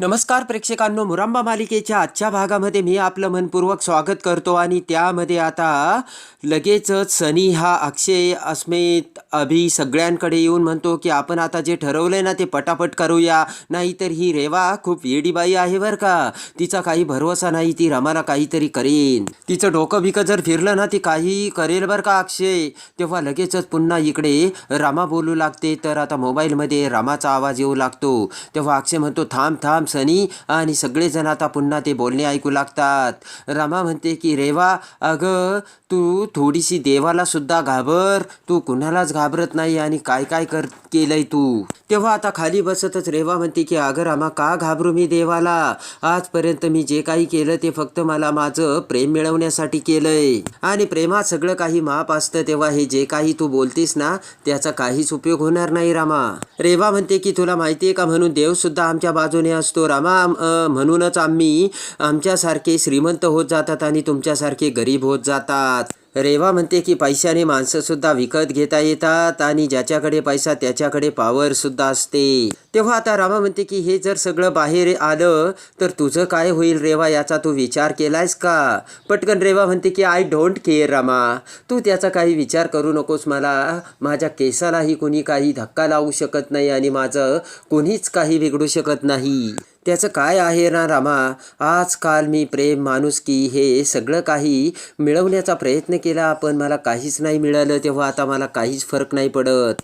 नमस्कार प्रेक्षकांनो मुरांबा मालिकेच्या आजच्या भागामध्ये मी आपलं मनपूर्वक स्वागत करतो आणि त्यामध्ये आता लगेचच सनी हा अक्षय अस्मित अभि सगळ्यांकडे येऊन म्हणतो की आपण आता जे ठरवलंय ना ते पटापट करूया. नाहीतर ही रेवा खूप येडीबाई आहे बरं का. तिचा काही भरवसा नाही ती रमाला काहीतरी करेन. तिचं डोकं बिकं जर फिरलं ना ती काही करेल बरं का अक्षय. तेव्हा लगेचच पुन्हा इकडे रामा बोलू लागते तर आता मोबाईलमध्ये रामाचा आवाज येऊ लागतो. तेव्हा अक्षय म्हणतो थांब थांब सनी आणि सगळेजण आता पुन्हा ते बोलणे ऐकू लागतात. रमा म्हणते की रेवा अगं तू थोडीशी देवाला सुद्धा घाबर. तू कुणालाच घाबरत नाही आणि काय काय कर केलंय तू? तेव्हा आता खाली बसतच रेवा म्हणते की अगं रामा का घाबरू मी देवाला? आजपर्यंत मी जे काही केलं ते फक्त मला माझं प्रेम मिळवण्यासाठी केलंय. आणि प्रेमात सगळं काही माप असतं तेव्हा हे जे काही तू बोलतेस ना त्याचा काहीच उपयोग होणार नाही रामा. रेवा म्हणते की तुला माहितीये का म्हणून देव सुद्धा आमच्या बाजूने असतो. रामा म्हणूनच आम्ही आमच्यासारखे श्रीमंत होत जातात आणि तुमच्यासारखे गरीब होत जातात. रेवा म्हणते की पैशाने माणसंसुद्धा विकत घेता येतात आणि ज्याच्याकडे पैसा त्याच्याकडे पावरसुद्धा असते. तेव्हा आता रामा म्हणते की हे जर सगळं बाहेर आलं तर तुझं काय होईल रेवा? याचा तू विचार केलायस का? पटकन रेवा म्हणते की आय डोंट केअर रामा. तू त्याचा काही विचार करू नकोस मला. माझ्या केसालाही कोणी काही धक्का लावू शकत नाही आणि माझं कोणीच काही बिघडू शकत नाही. त्याचं काय आहे ना रामा? आजकाल मी प्रेम माणुसकी हे सगळं काही मिळवण्याचा प्रयत्न केला पण मला काहीच नाही मिळालं तेव्हा आता मला काहीच फरक नाही पडत.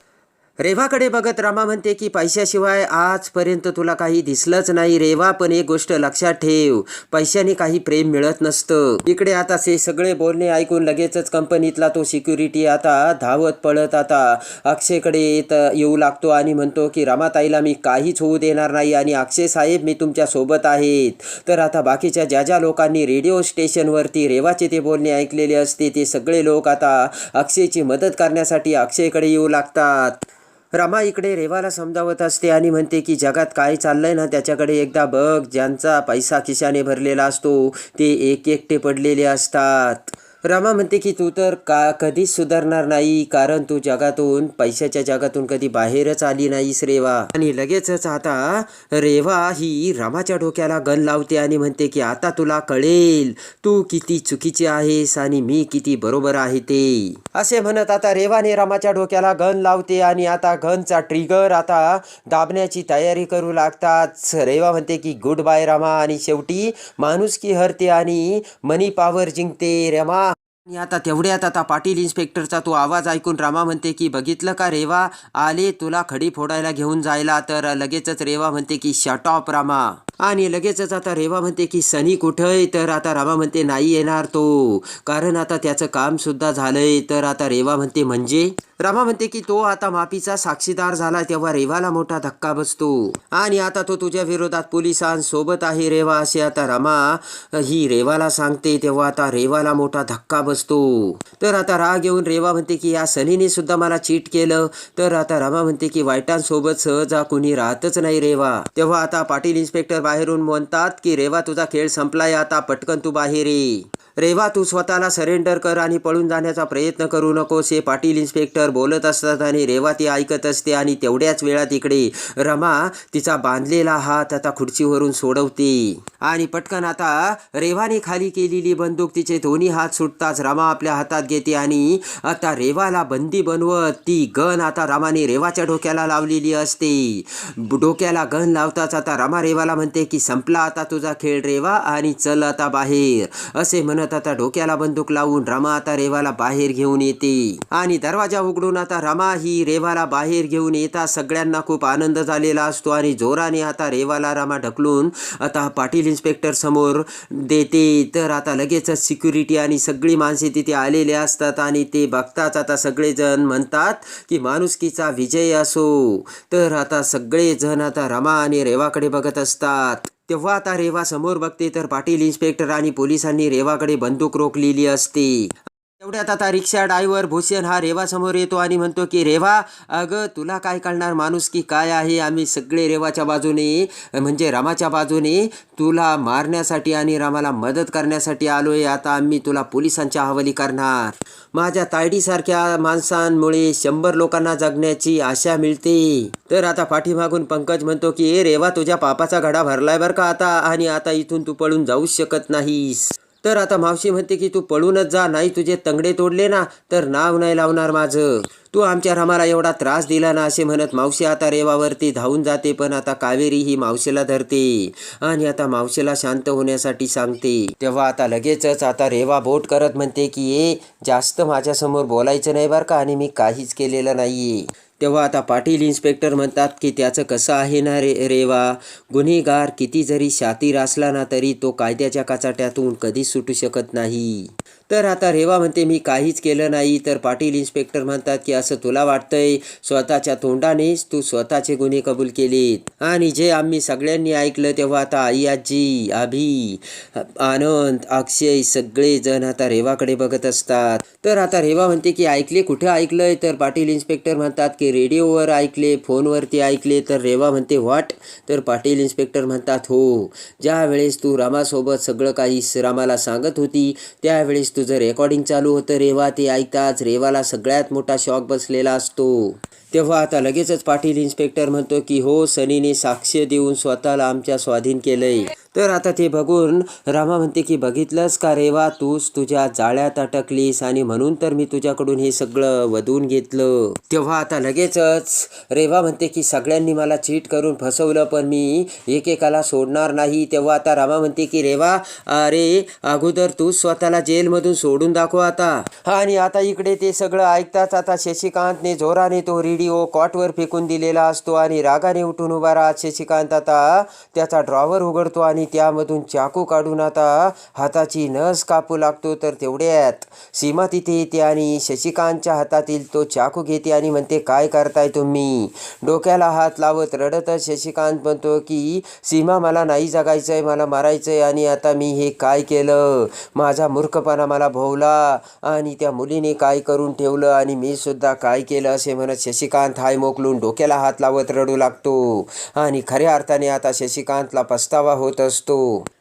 रेवाकडे बघत रामा म्हणते की पैशाशिवाय आजपर्यंत तुला काही दिसलंच नाही. रेवा पण एक गोष्ट लक्षात ठेव. पैशाने काही प्रेम मिळत नसतं. इकडे आता से सगळे बोलणे ऐकून लगेचच कंपनीतला तो सिक्युरिटी आता धावत पळत आता अक्षयकडे येत येऊ लागतो आणि म्हणतो की रमाताईला मी काहीच होऊ देणार नाही आणि अक्षय साहेब मी तुमच्यासोबत आहेत. तर आता बाकीच्या ज्या ज्या लोकांनी रेडिओ स्टेशनवरती रेवाचे ते बोलणे ऐकलेले असते ते सगळे लोक आता अक्षयची मदत करण्यासाठी अक्षयकडे येऊ लागतात. रमा इकडे रेवाला समजावत असते आणि म्हणते की जगात काय चाललंय ना त्याच्याकडे एकदा बघ ज्यांचा पैसा खिशाने भरलेला असतो ते एक एकटे पडलेले असतात. रमा म्हणते की तू तर का कधीच सुधारणार नाही कारण तू जगातून पैशाच्या जगातून कधी बाहेरच आली नाहीस रेवा. आणि लगेचच आता रेवा ही रामाच्या डोक्याला गन लावते आणि म्हणते की आता तुला कळेल तू किती चुकीची आहेस आणि मी किती बरोबर आहे ते. असे म्हणत आता रेवाने रामाच्या डोक्याला गन लावते आणि आता गनचा ट्रिगर आता दाबण्याची तयारी करू लागतात. रेवा म्हणते की गुड बाय रामा. आणि शेवटी माणुसकी हरते आणि मनी पॉवर जिंकते. रमा आणि आता तेवढ्यात आता पाटील इन्स्पेक्टरचा तो आवाज ऐकून रामा म्हणते की बघितलं का रेवा? आले तुला खडी फोडायला घेऊन जायला. तर लगेचच रेवा म्हणते की शटॉप रामा. आणि लगेचच आता रेवा म्हणते की सनी कुठंय? तर आता रामा म्हणते नाही येणार तो. कारण आता त्याचं काम सुद्धा झालंय. तर आता रेवा म्हणते म्हणजे? रामा म्हणते की तो आता माफीचा साक्षीदार झाला तेव्हा रेवाला मोठा धक्का बसतो. आणि आता तो तुझ्या विरोधात पोलिसांसोबत आहे रेवा असे आता रमा ही रेवाला सांगते तेव्हा आता रेवाला मोठा धक्का बसतो. तर आता राग येऊन रेवा म्हणते की या सनीने सुद्धा मला चीट केलं. तर आता रमा म्हणते की वाईटांसोबत सहजा कुणी राहतच नाही रेवा. तेव्हा आता पाटील इन्स्पेक्टर बाहेरून म्हणतात की रेवा तुझा खेळ संपलाय आता पटकन तू बाहेर. ये रेवा तू स्वतःला सरेंडर कर आणि पळून जाण्याचा प्रयत्न करू नकोस हे पाटील इन्स्पेक्टर बोलत असतात आणि रेवा ती ऐकत असते आणि तेवढ्याच वेळात इकडे रमा तिचा बांधलेला हात आता खुर्चीवरून सोडवते. आणि पटकन आता रेवाने खाली केलेली बंदूक तिचे दोन्ही हात सुटताच रमा आपल्या हातात घेते आणि आता रेवाला बंदी बनवत ती गन आता रामाने रेवाच्या डोक्याला लावलेली असते. डोक्याला गन लावताच आता रमा रेवाला म्हणते की संपला आता तुझा खेळ रेवा आणि चल आता बाहेर. असे म्हणत आता डोक्याला बंदूक लावून रमा आता रेवाला बाहेर घेऊन येते. आणि दरवाजा उघडून आता रमा ही रेवाला बाहेर घेऊन येता सगळ्यांना खूप आनंद झालेला असतो आणि जोराने आता रेवाला रमा ढकलून आता पाटील इन्स्पेक्टर समोर देते. तर आता लगेचच सिक्युरिटी आणि सगळी माणसे तिथे आलेले असतात आणि ते बघताच आता सगळेजण म्हणतात की माणुसकीचा विजय असो. तर आता सगळेजण आता रमा आणि रेवाकडे बघत असतात. तेव्हा आता रेवा समोर बघते तर पाटील इन्स्पेक्टर आणि पोलिसांनी रेवाकडे बंदूक रोखलेली असते. तेवढ्यात आता रिक्षा ड्रायव्हर भूषण हा रेवासमोर येतो आणि म्हणतो की रेवा अगं तुला काय कळणार माणूस की काय आहे? आम्ही सगळे रेवाच्या बाजूने म्हणजे रामाच्या बाजूने तुला मारण्यासाठी आणि रामाला मदत करण्यासाठी आलो आहे आता आम्ही तुला पोलिसांच्या हवाली करणार. माझ्या तायडीसारख्या माणसांमुळे शंभर लोकांना जगण्याची आशा मिळते. तर आता पाठीमागून पंकज म्हणतो की ए रेवा तुझ्या पापाचा घडा भरलाय बरं का आता? आणि आता इथून तू पळून जाऊच शकत नाहीस. तर आता मावशी म्हणते की तू पळूनच जा नाही तुझे तंगडे तोडले ना तर नाव नाही लावणार माझं. तू आमच्या रामाला एवढा त्रास दिला ना असे म्हणत मावशी आता रेवावरती धावून जाते पण आता कावेरी ही मावशीला धरते आणि आता मावशीला शांत होण्यासाठी सांगते. तेव्हा आता लगेचच आता रेवा बोट करत म्हणते की ए जास्त माझ्यासमोर बोलायचं नाही बरं का आणि मी काहीच केलेलं नाहीये. तेव्हा आता पाटील इन्स्पेक्टर म्हणतात की त्याचं कसं आहे ना रे रेवा? गुन्हेगार किती जरी शातीर असला ना तरी तो कायद्याच्या काचाट्यातून कधीच सुटू शकत नाही. तर आता रेवा म्हणते मी काहीच केलं नाही. तर पाटील इन्स्पेक्टर म्हणतात की असं तुला वाटतंय? स्वतःच्या तोंडानेच तू स्वतःचे गुन्हे कबूल केलेत. आणि जे आम्ही सगळ्यांनी ऐकलं तेव्हा आता आई आजी आभी आनंद अक्षय सगळेजण आता रेवाकडे बघत असतात. तर आता रेवा म्हणते की ऐकले कुठे ऐकलंय? तर पाटील इन्स्पेक्टर म्हणतात की रेडिओवर ऐकले फोनवरती ऐकले. तर रेवा म्हणते व्हॉट? तर पाटील इन्स्पेक्टर म्हणतात हो. ज्यावेळेस तू रामासोबत सगळं काही रामाला सांगत होती त्यावेळेस तू तुझं रेकॉर्डिंग चालू होतं रेवा ते ऐकताच रेवाला सगळ्यात मोठा शॉक बसलेला असतो. तेव्हा आता लगेचच पाटील इन्स्पेक्टर म्हणतो की हो सनीने साक्ष देऊन स्वतःला आमच्या स्वाधीन केलंय. तर आता ते बघून रामा म्हणते की बघितलंस का रेवा तूच तुझ्या जाळ्यात अटकलीस आणि म्हणून तर मी तुझ्याकडून हे सगळं वधून घेतलं. तेव्हा आता लगेचच रेवा म्हणते की सगळ्यांनी मला चीट करून फसवलं पण मी एकेकाला सोडणार नाही. तेव्हा आता रामा म्हणते की रेवा अरे अगोदर तू स्वतःला जेलमधून सोडून दाखव आता. आणि आता इकडे ते सगळं ऐकताच आता शशिकांतने जोराने तो रेडिओ कॉटवर फेकून दिलेला असतो आणि रागाने उठून उभा राहत शशिकांत आता त्याचा ड्रॉवर उघडतो आणि आणि त्यामधून चाकू काढून आता हाताची नस कापू लागतो तर तेवढ्यात सीमा तिथे येते आणि शशिकांतच्या हातातील तो चाकू घेते आणि म्हणते काय करताय तुम्ही? डोक्याला हात लावत रडतच शशिकांत म्हणतो की सीमा मला नाही जगायचं आहे मला मारायचं आहे आणि आता मी हे काय केलं? माझा मूर्खपणा मला भोवला आणि त्या मुलीने काय करून ठेवलं आणि मी सुद्धा काय केलं? असे म्हणत शशिकांत हाय मोकलून डोक्याला हात लावत रडू लागतो. आणि खऱ्या अर्थाने आता शशिकांतला पस्तावा होत असतो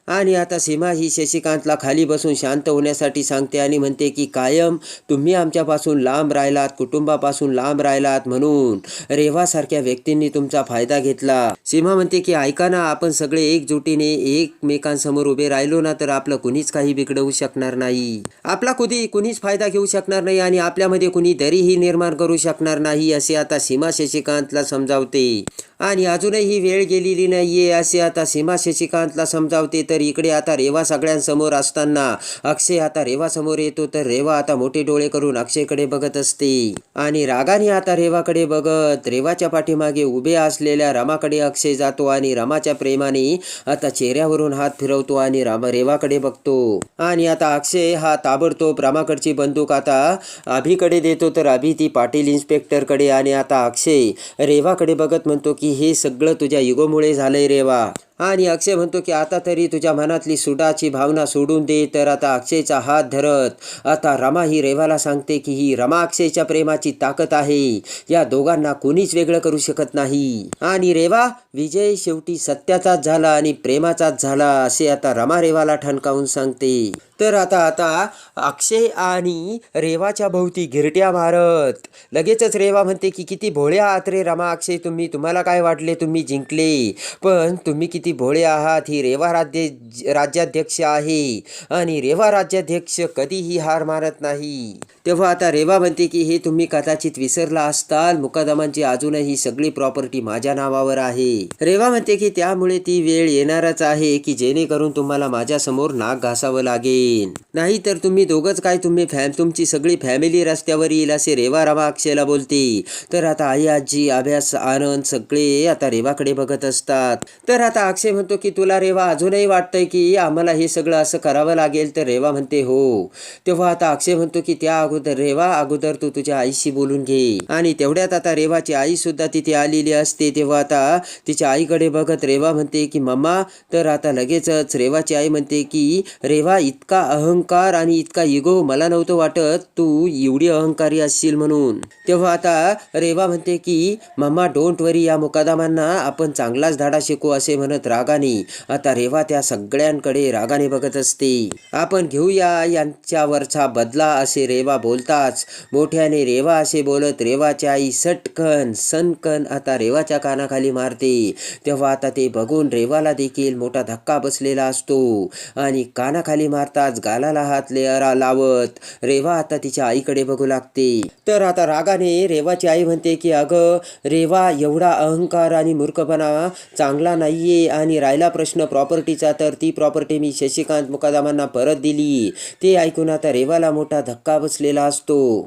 आणि आता सीमा ही शशिकांतला खाली बसून शांत होण्यासाठी सांगते आणि म्हणते की कायम तुम्ही आमच्यापासून लांब राहिलात कुटुंबापासून लांब राहिलात म्हणून. रेवासारख्या व्यक्तींनी तुमचा फायदा घेतला. सीमा म्हणते की ऐका ना आपण सगळे एकजुटीने एकमेकांसमोर उभे राहिलो ना तर आपलं कुणीच काही बिघडवू शकणार नाही. आपला कुणी कुणीच फायदा घेऊ शकणार नाही आणि आपल्यामध्ये कुणी दरीही निर्माण करू शकणार नाही असे आता सीमा शशिकांतला समजावते. आणि अजूनही वेळ गेलेली नाहीये असे आता सीमा शशिकांतला समजावते. तर इकडे आता रेवा सगळ्यांसमोर असताना. अक्षय आता रेवा समोर येतो तर रेवा आता मोठे डोळे करून अक्षयकडे बघत असते. आणि रागाने आता रेवाकडे बघत रेवाच्या पाठीमागे उभे असलेल्या रामाकडे अक्षय जातो आणि रामाच्या प्रेमाने आता चेहऱ्यावरून हात फिरवतो आणि राम रेवाकडे बघतो. आणि आता अक्षय हा ताबडतोब रामाकडची बंदूक आता अभिकडे देतो तर अभि ती पाटील इन्स्पेक्टरकडे. आणि आता अक्षय रेवाकडे बघत म्हणतो की हे सगळं तुझ्या युगोमुळे झालंय रेवा. आणि अक्षय म्हणतो की आता तरी तुझ्या मनातली सुडाची भावना सोडून दे तर आता अक्षयचा हात धरत. आता रमा ही रेवाला सांगते की ही रमा अक्षयच्या प्रेमाची ताकद आहे. या दोघांना कोणीच वेगळं करू शकत नाही. आणि रेवा विजय शेवटी सत्याचाच झाला आणि प्रेमाचाच झाला असे आता रमा रेवाला ठणकावून सांगते. तर आता आता अक्षय आणि रेवाच्या भोवती गिरट्या मारत. लगेचच रेवा म्हणते की किती भोळ्या आत रे रमा अक्षय तुम्ही तुम्हाला काय वाटले? तुम्ही जिंकले. पण तुम्ही किती भोळे आहात ही रेवा राज्य राज्याध्यक्ष आहे. आणि रेवा राज्याध्यक्ष कधीही हार मारत नाही. तेव्हा आता रेवा म्हणते की हे तुम्ही कदाचित विसरला असताल. मुकादमांची अजूनही सगळी प्रॉपर्टी माझ्या नावावर आहे. रेवा म्हणते की त्यामुळे ती वेळ येणारच आहे की जेणेकरून तुम्हाला माझ्यासमोर नाक घासावं लागेल. नाही तर तुम्ही दोघंच काय तुम्ही फॅम तुमची सगळी फॅमिली रस्त्यावर येईल असे रेवा रमाक्षेला बोलते. तर आता आई आजी अभ्यास आनंद सगळे आता रेवाकडे बघत असतात. तर आता अक्षय म्हणतो की तुला रेवा अजूनही वाटतंय की आम्हाला हे सगळं असं करावं लागेल. तर रेवा म्हणते हो. तेव्हा आता अक्षय म्हणतो की त्या अगोदर रेवा अगोदर तू तुझ्या आईशी बोलून घे. आणि तेवढ्यात आता रेवाची आई सुद्धा तिथे आलेली असते. तेव्हा आता तिच्या आईकडे बघत रेवा म्हणते की मम्मा. तर आता लगेचच रेवाची आई म्हणते की रेवा इतका अहंकार आणि इतका इगो मला नव्हतं वाटत तू एवढी अहंकारी असशील म्हणून. तेव्हा आता रेवा म्हणते की मम्मा डोंट वरी या मुकादामांना आपण चांगलाच धाडा शिकू असे म्हणत रागाने. आता रेवा त्या सगळ्यांकडे रागाने बघत असते. आपण घेऊया यांच्यावरचा बदला असे रेवा बोलताच. मोठ्याने रेवा असे बोलत रेवाची आई सटकन सनकन आता रेवाच्या कानाखाली मारते. तेव्हा आता ते बघून रेवाला देखील मोठा धक्का बसलेला असतो. आणि कानाखाली मारताच गालाला हात लेअरा लावत रेवा आता तिच्या आईकडे बघू लागते. तर आता रागाने रेवाची आई म्हणते की अगं रेवा एवढा अहंकार आणि मूर्खपणा चांगला नाहीये. आणि राहिला प्रश्न प्रॉपर्टीचा तर ती प्रॉपर्टी मी शशिकांत मुकादामांना परत दिली. ते ऐकून आता रेवाला मोठा धक्का बसलेला असतो.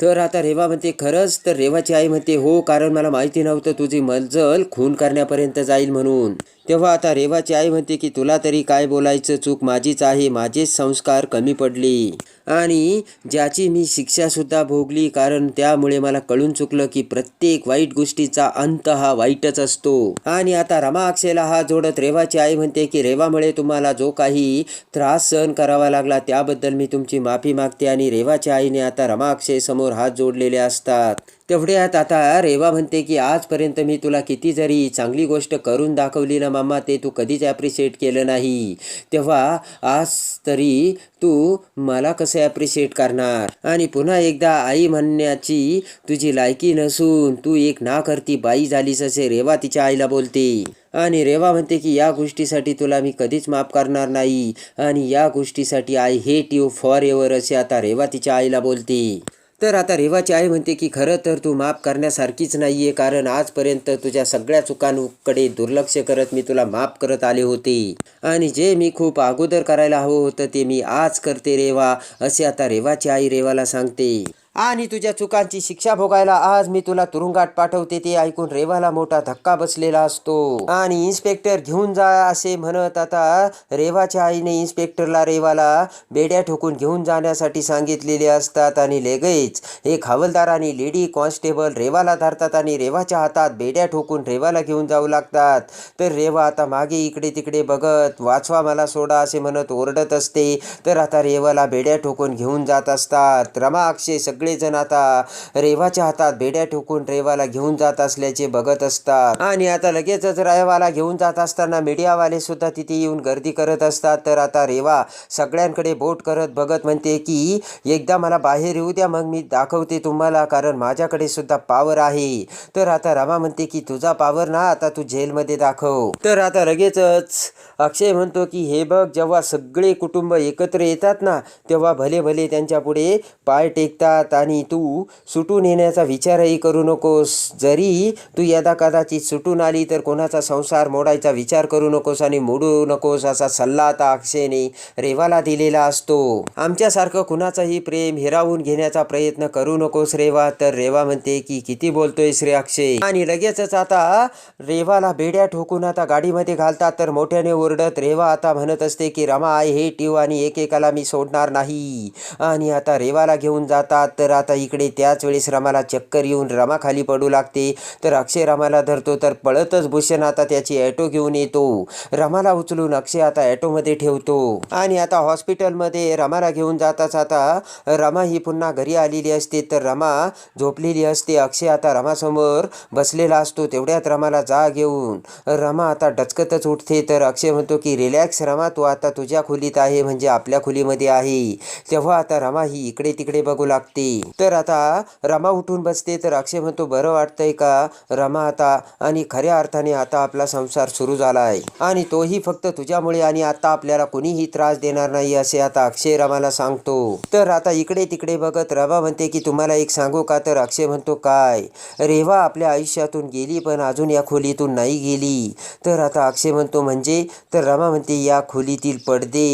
तर आता रेवा म्हणते खरंच तर रेवाची आई म्हणते हो कारण मला माहिती नव्हतं तुझी मजल खून करण्यापर्यंत जाईल म्हणून. तेव्हा आता रेवाची आई म्हणते की तुला तरी काय बोलायचं? चूक माझीच आहे माझेच संस्कार कमी पडले. आणि ज्याची मी शिक्षासुद्धा भोगली कारण त्यामुळे मला कळून चुकलं की प्रत्येक वाईट गोष्टीचा अंत हा वाईटच असतो. आणि आता रमा अक्षयला हा जोडत रेवाची आई म्हणते की रेवामुळे तुम्हाला जो काही त्रास सहन करावा लागला त्याबद्दल मी तुमची माफी मागते. आणि रेवाच्या आईने आता रमा अक्षय समोर हात जोडलेले असतात. तेवढ्यात आता रेवा म्हणते की आजपर्यंत मी तुला किती जरी चांगली गोष्ट करून दाखवली ना मामा ते तू कधीच ॲप्रिशिएट केलं नाही. तेव्हा आज तरी तू मला कसं ॲप्रिशिएट करणार? आणि पुन्हा एकदा आई म्हणण्याची तुझी लायकी नसून तू एक ना करती बाई झालीस असे रेवा तिच्या आईला बोलते. आणि रेवा म्हणते की या गोष्टीसाठी तुला मी कधीच माफ करणार नाही. आणि या गोष्टीसाठी I hate you forever असे आता रेवा तिच्या आईला बोलते. तर आता रेवाची आई म्हणते की खरं तर तू माफ करण्यासारखीच नाही आहे कारण आजपर्यंत तुझ्या सगळ्या चुकांकडे दुर्लक्ष करत मी तुला माफ करत आले होते. आणि जे मी खूप अगोदर करायला हवं होतं ते मी आज करते रेवा असे आता रेवाची आई रेवाला सांगते. आणि तुझ्या चुकांची शिक्षा भोगायला आज मी तुला तुरुंगात पाठवते ते ऐकून रेवाला मोठा धक्का बसलेला असतो. आणि इन्स्पेक्टर घेऊन जा असे म्हणत आता रेवाच्या आईने इन्स्पेक्टरला रेवाला बेड्या ठोकून घेऊन जाण्यासाठी सांगितलेले असतात आणि लगेच एक हवलदार आणि लेडी कॉन्स्टेबल रेवाला धरतात आणि रेवाच्या हातात बेड्या ठोकून रेवाला घेऊन जाऊ लागतात. तर रेवा आता मागे इकडे तिकडे बघत वाचवा मला सोडा असे म्हणत ओरडत असते. तर आता रेवाला बेड्या ठोकून घेऊन जात असतात. रमा अक्षय सगळेजण आता रेवाच्या हातात बेड्या ठोकून रेवाला घेऊन जात असल्याचे बघत असतात. आणि आता लगेचच रेवाला घेऊन जात असताना मीडियावाले सुद्धा तिथे येऊन गर्दी करत असतात. तर आता रेवा सगळ्यांकडे बोट करत बघत म्हणते की एकदा मला बाहेर येऊ द्या मग मी दाखवते तुम्हाला कारण माझ्याकडे सुद्धा पावर आहे. तर आता रमा म्हणते की तुझा पावर ना आता तू जेलमध्ये दाखव. तर आता लगेचच अक्षय म्हणतो की हे बघ जेव्हा सगळे कुटुंब एकत्र येतात ना तेव्हा भले भले त्यांच्या पुढे पाय टेकतात. आणि तू सुटून येण्याचा विचारही करू नकोस. जरी तू यदा कदाचित सुटून आली तर कोणाचा संसार मोडायचा विचार करू नकोस आणि मोडू नकोस असा सल्ला आता अक्षयने रेवाला दिलेला असतो. आमच्यासारखं कुणाचंही प्रेम हिरावून घेण्याचा प्रयत्न करू नकोस रेवा. तर रेवा म्हणते की किती बोलतोय श्री अक्षय. आणि लगेचच आता रेवाला बेड्या ठोकून आता गाडीमध्ये घालतात. तर मोठ्याने ओरडत रेवा आता म्हणत असते की रमा आय हे टीव आणि एकेकाला मी सोडणार नाही. आणि आता रेवाला घेऊन जातात. तर आता इकडे त्याच वेळेस रमाला चक्कर येऊन रमा खाली पडू लागते. तर अक्षय रमाला धरतो तर पळतच भूषण आता त्याची ॲटो घेऊन येतो. रमाला उचलून अक्षय आता ॲटोमध्ये ठेवतो. आणि आता हॉस्पिटलमध्ये रमाला घेऊन जाताच आता रमा ही पुन्हा घरी आलेली असते. तर रमा झोपलेली असते. अक्षय आता रमासमोर बसलेला असतो. तेवढ्यात रमाला जा घेऊन रमा आता डचकतच उठते. तर अक्षय म्हणतो की रिलॅक्स रमा तू आता तुझ्या खोलीत आहे म्हणजे आपल्या खोलीमध्ये आहे. तेव्हा आता रमा ही इकडे तिकडे बघू लागते. तर आता रमा उठून बसते तर अक्षय म्हणतो बरं वाटतंय का रमा आता? आणि खऱ्या अर्थाने आता आपला संसार सुरू झाला आहे आणि तोही फक्त तुझ्यामुळे आणि आता आपल्याला कोणीही त्रास देणार नाही असे आता अक्षय रमाला सांगतो. तर आता इकडे तिकडे बघत रमा म्हणते की तुम्हाला एक सांगू का? तर अक्षय म्हणतो काय? रेवा आपल्या आयुष्यातून गेली पण अजून या खोलीतून नाही गेली. तर आता अक्षय म्हणतो म्हणजे? तर रमा म्हणते या खोलीतील पडदे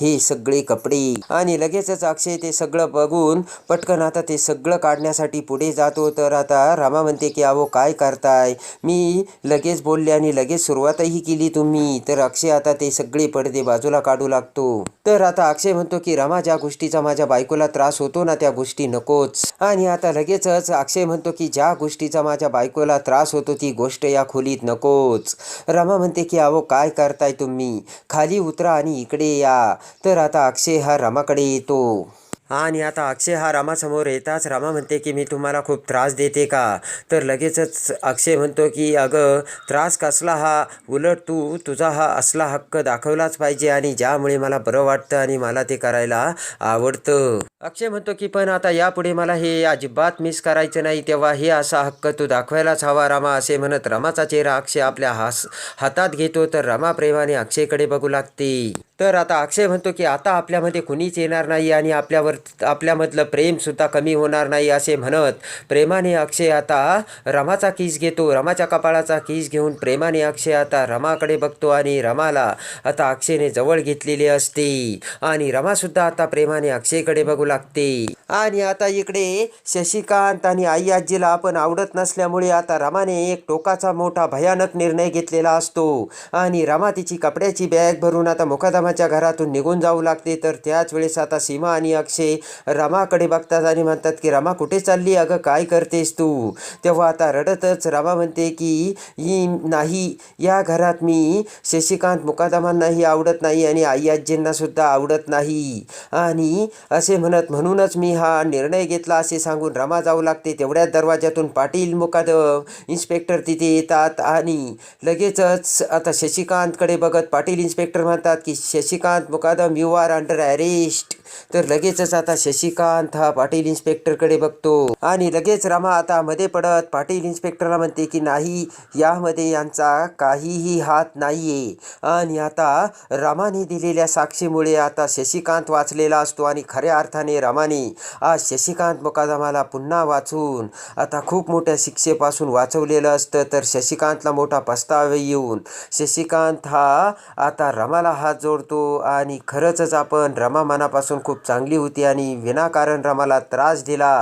हे सगळे कपडे. आणि लगेचच अक्षय ते सगळं बघून पटकन पटकन आता ते सगळं काढण्यासाठी पुढे जातो. तर आता रामा म्हणते की अहो काय करताय? मी लगेच बोलले आणि लगेच सुरुवातही केली तुम्ही. तर अक्षय आता ते सगळे पडदे बाजूला काढू लागतो. तर आता अक्षय म्हणतो की रमा ज्या गोष्टीचा माझ्या बायकोला त्रास होतो ना त्या गोष्टी नकोच. आणि आता लगेचच अक्षय म्हणतो की ज्या गोष्टीचा माझ्या बायकोला त्रास होतो ती गोष्ट या खोलीत नकोच. रमा म्हणते की अहो काय करताय तुम्ही? खाली उतरा आणि इकडे या. तर आता अक्षय हा रमाकडे येतो. आणि आता अक्षय हा रामासमोर येताच रामा म्हणते की मी तुम्हाला खूप त्रास देते का? तर लगेचच अक्षय म्हणतो की अगं त्रास कसला हा? उलट तू तुझा हा असला हक्क दाखवलाच पाहिजे आणि ज्यामुळे मला बरं वाटतं आणि मला ते करायला आवडतं. अक्षय म्हणतो की पण आता यापुढे मला हे अजिबात मिस करायचं नाही तेव्हा हे असा हक्क तू दाखवायलाच हवा रामा असे म्हणत रमाचा चेहरा अक्षय आपल्या हास हातात घेतो. तर रमा प्रेमाने अक्षयकडे बघू लागते. तर आता अक्षय म्हणतो की आता आपल्यामध्ये कुणीच येणार नाही आणि आपल्यावर आपल्यामधलं प्रेमसुद्धा कमी होणार नाही असे म्हणत प्रेमाने अक्षय आता रमाचा किस घेतो. रमाच्या कपाळाचा किस घेऊन प्रेमाने अक्षय आता रमाकडे बघतो आणि रमाला आता अक्षयने जवळ घेतलेली असते. आणि रमासुद्धा आता प्रेमाने अक्षयकडे बघू लागते. आणि आता इकडे शशिकांत आणि आई आजीला आपण आवडत नसल्यामुळे आता रमाने एक टोकाचा मोठा भयानक निर्णय घेतलेला असतो. आणि रमा तिची कपड्याची बॅग भरून आता मुकादमाच्या घरातून निघून जाऊ लागते. तर त्याच वेळेस आता सीमा आणि अक्षय रमाकडे बघतात आणि म्हणतात की रमा कुठे चालली? अगं काय करतेस तू? तेव्हा आता रडतच रमा म्हणते की ही नाही या घरात मी शशिकांत मुकादमांनाही आवडत नाही आणि आई आजींना सुद्धा आवडत नाही. आणि असे म्हणत म्हणूनच मी हा निर्णय घेतला असे सांगून रमा जाऊ लागते. तेवढ्याच दरवाज्यातून पाटील मुकादम इन्स्पेक्टर तिथे येतात आणि लगेचच आता शशिकांतकडे बघत पाटील इन्स्पेक्टर म्हणतात की Shashikant Mukadam you are under arrest तर लगेचच आता शशिकांत हा पाटील इन्स्पेक्टरकडे बघतो. आणि लगेच रमा आता मध्ये पडत. पाटील इन्स्पेक्टरला म्हणते की नाही यामध्ये यांचा काहीही हात नाहीये. आणि आता रामाने दिलेल्या साक्षीमुळे आता शशिकांत वाचलेला असतो आणि खऱ्या अर्थाने रामाने आज शशिकांत मुकादमाला पुन्हा वाचून. आता खूप मोठ्या शिक्षेपासून वाचवलेलं असतं तर शशिकांतला मोठा पस्ताव येऊन. शशिकांत हा आता रमाला हात जोडतो आणि खरंच आपण रमा मनापासून खूप चांगली होती आणि विनाकारण रमाला त्रास दिला.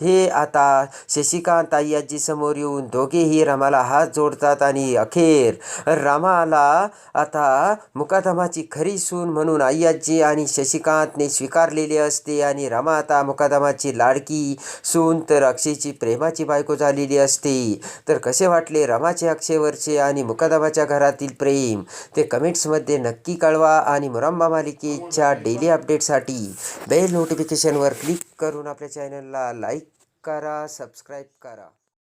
हे आता शशिकांत आई आजी समोर येऊन दोघेही रमाला हात जोडतात आणि अखेर रामाला आता मुकादमाची खरी सून म्हणून आई आजी आणि शशिकांतने स्वीकारलेली असते आणि रमा आता मुकादमाची लाडकी सून तर अक्षयची प्रेमाची बायको झालेली असते. तर कसे वाटले रमाचे अक्षयवरचे आणि मुकादमाच्या घरातील प्रेम? ते कमेंट्समध्ये नक्की कळवा आणि मुरंबा मालिकेच्या डेली अपडेटसाठी बेल नोटिफिकेशनवर क्लिक करून आपल्या चॅनलला लाईक करा सबस्क्राईब करा.